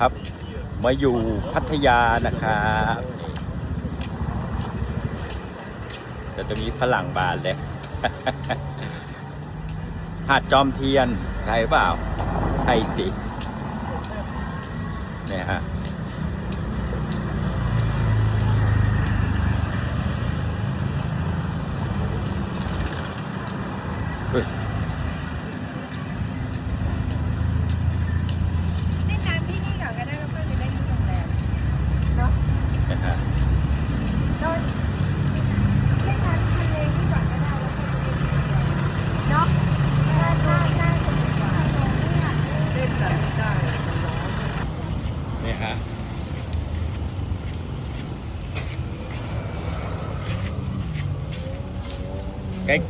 ครับ มาอยู่พัทยานะครับแต่ตรงนี้ฝรั่งบานเลยหาดจอมเทียนใช่เปล่าใช่สิเนี่ยฮะ เฮ้ย เล่นน้ำที่นี่ก่อนก็ได้แล้วค่อยไปเล่นที่โรงแรมเนาะ นะฮะ โดนเล่นน้ำทะเลที่ก่อนก็ได้แล้วค่อยไปเล่นที่โรงแรมเนาะน่าน่าน่าจะดีกว่าเล่นแบบได้ เนี่ยฮะ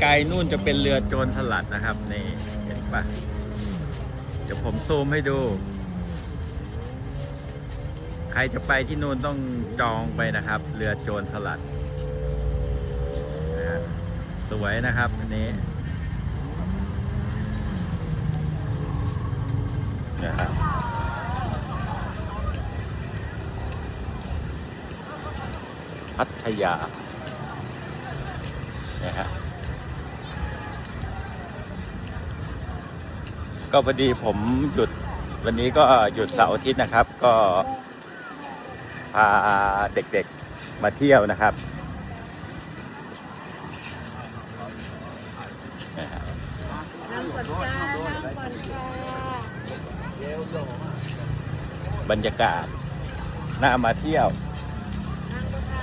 ไกลๆนู่นจะเป็นเรือโจรสลัดนะครับนี่เห็นปะเดี๋ยวผมซูมให้ดู ใครจะไปที่นู่นต้องจองไปนะครับ เรือโจรสลัดสวยนะครับอันนี้นะครับพัทยานะฮะ ก็พอดีผมหยุดวันนี้ก็หยุดเสาร์อาทิตย์นะครับ ก็พาเด็กๆมาเที่ยวนะครับนะฮะน้ำก่อนจ้าน้ำก่อนค่ะบรรยากาศน่ามาเที่ยว น้ำก่อนค่ะ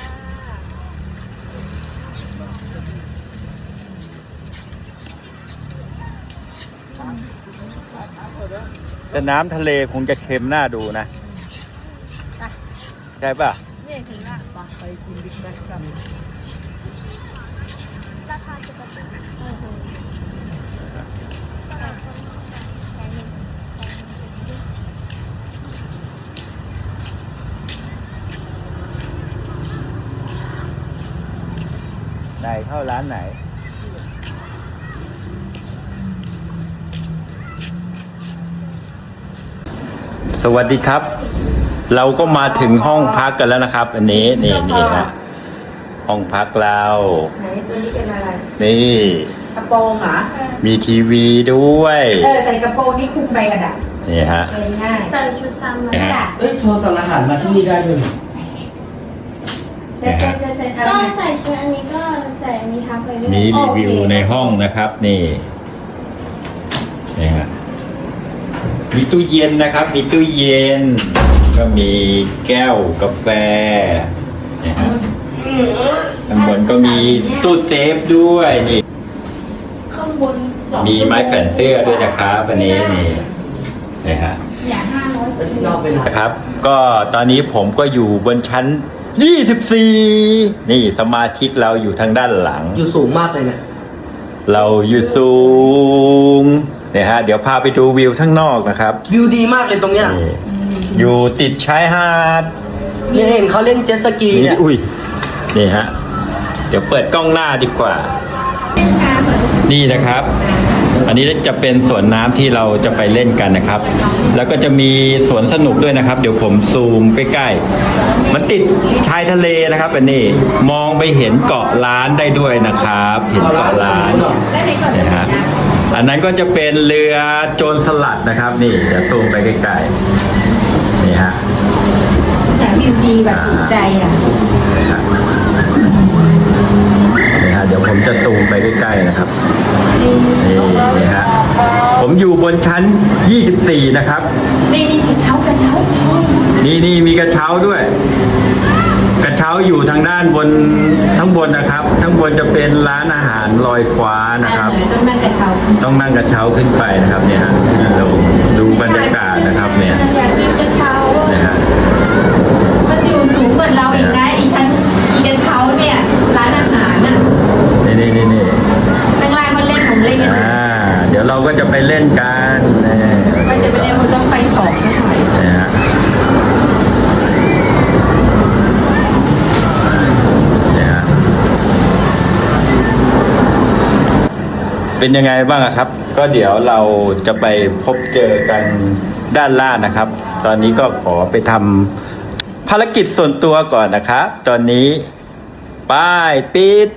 แต่น้ำทะเลคงจะเค็มน่าดูนะใช่ป่ะเนี่ยถึงละไปกินบิ๊กแบ็คกันราคาปกติเออไหนเข้าร้านไหน วัสดีครับ เราก็มาถึงห้องพักกันแล้วนะครับ อันนี้นี่นี่ฮะห้องพักเราไหนตัวนี้เป็นอะไร นี่กระโปรงเหรอมีทีวีด้วยเออใส่กระโปรงนี่คลุมไปกระดาษนี่ฮะเลยง่ายใส่ชุดซ้ำนะกระฮะดาษเอ้ยโทรสั่งอาหารมาที่นี่ได้ด้วยเหรอเจ๊เจ๊เจ๊เจ๊ก็เอาใส่ชุดอันนี้ก็ใส่อันนี้ทับไปเรื่อยมีรีวิวในห้องนะครับ นี่นี่ฮะ มีตู้เย็นนะครับ มีตู้เย็น ก็มีแก้วกาแฟนี่ฮะข้างบนก็มีตู้เซฟด้วยนี่ข้างบนสองมีไม้แผ่นเสื้อด้วยนะครับอันนี้นี่นี่ฮะอย่าห้าร้อยนอกเวลานะครับ ก็ตอนนี้ผมก็อยู่บนชั้น 24 นี่สมาชิกเราอยู่ทางด้านหลัง อยู่สูงมากเลยเนี่ย เราอยู่สูง เนี่ยฮะเดี๋ยวพาไปดูวิวข้างนอกนะครับวิวดีมากเลยตรงเนี้ยนี่อยู่ติดชายหาดเนี่ยเห็นเขาเล่นเจ็ตสกีนี่เนี่ยอุ้ยนี่ฮะเดี๋ยวเปิดกล้องหน้าดีกว่า นี่นะครับ อันนี้จะเป็นสวนน้ำที่เราจะไปเล่นกันนะครับ แล้วก็จะมีสวนสนุกด้วยนะครับ เดี๋ยวผมซูมใกล้ๆมันติดชายทะเลนะครับ อันนี้มองไปเห็นเกาะล้านได้ด้วยนะครับ เห็นเกาะล้านนะฮะ อันนั้นก็จะเป็นเรือโจรสลัดนะครับ นี่เดี๋ยวซูมไปใกล้ๆนี่ฮะแต่วิวดีแบบถูกใจอะนี่ฮะนี่ฮะเดี๋ยวผมจะซูมไปใกล้ๆนะครับนี่นี่ฮะผมอยู่บนชั้น 24 นะครับนี่นี่กระเช้ากระเช้านี่นี่มีกระเช้าด้วยกระเช้าอยู่ทางด้านบนทั้งบนนะครับทั้งบนจะเป็นร้านอาหารลอยฟ้านะครับ ต้องนั่งกระเช้าต้องนั่งกระเช้าขึ้นไปนะครับเนี่ยฮะเราดูบรรยากาศนะครับเนี่ยอยากกินกระเช้าเนี่ยฮะมันอยู่สูงเหมือนเราอีกนะอีชั้นอีกระเช้าเนี่ยร้านอาหารน่ะนี่นี่นี่นี่ข้างล่างมันเล่นของเล่นกันอ่าเดี๋ยวเราก็จะไปเล่นกันนี่มันจะไปเล่นบนรถไฟขอบนะหน่อย นะฮะเนี่ยฮะ เป็นยังไงบ้างครับ ก็เดี๋ยวเราจะไปพบเจอกันด้านล่างนะครับ ตอนนี้ก็ขอไปทำภารกิจส่วนตัวก่อนนะครับ ตอนนี้ป้ายปิด